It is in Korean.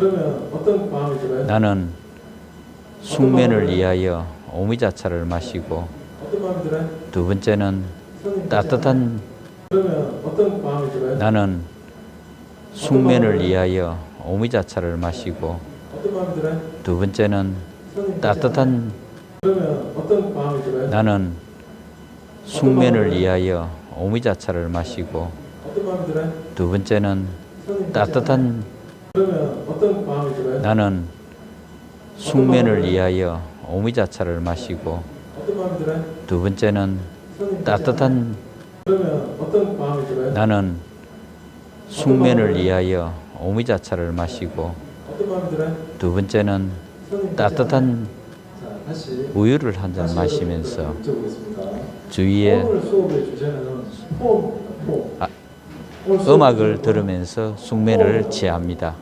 그러면 어떤 마음이 들어요? 나는 숙면을 위하여 오미자차를 마시고 어떤 마음이 들어요? 두 번째는 따뜻한 그러면 어떤 마음이 들어요? 나는 숙면을 위하여 오미자차를 마시고 어떤 마음이 들어요? 두 번째는 따뜻한 그러면 어떤 마음이 들어요? 나는 숙면을 위하여 오미자차를 마시고 어떤 마음이 들어요? 두 번째는 따뜻한 그러면 어떤 마음이 들어요? 나는 숙면을 위하여 오미자차를 마시고 어떤 마음이 들어요? 두 번째는 따뜻한 그러면 어떤 마음이 들어요? 나는 숙면을 위하여 오미자차를 마시고 어떤 마음이 들어요? 두 번째는 따뜻한 우유를 한 잔 마시면서. 주위에. 아, 음악을 들으면서 숙면을 취합니다.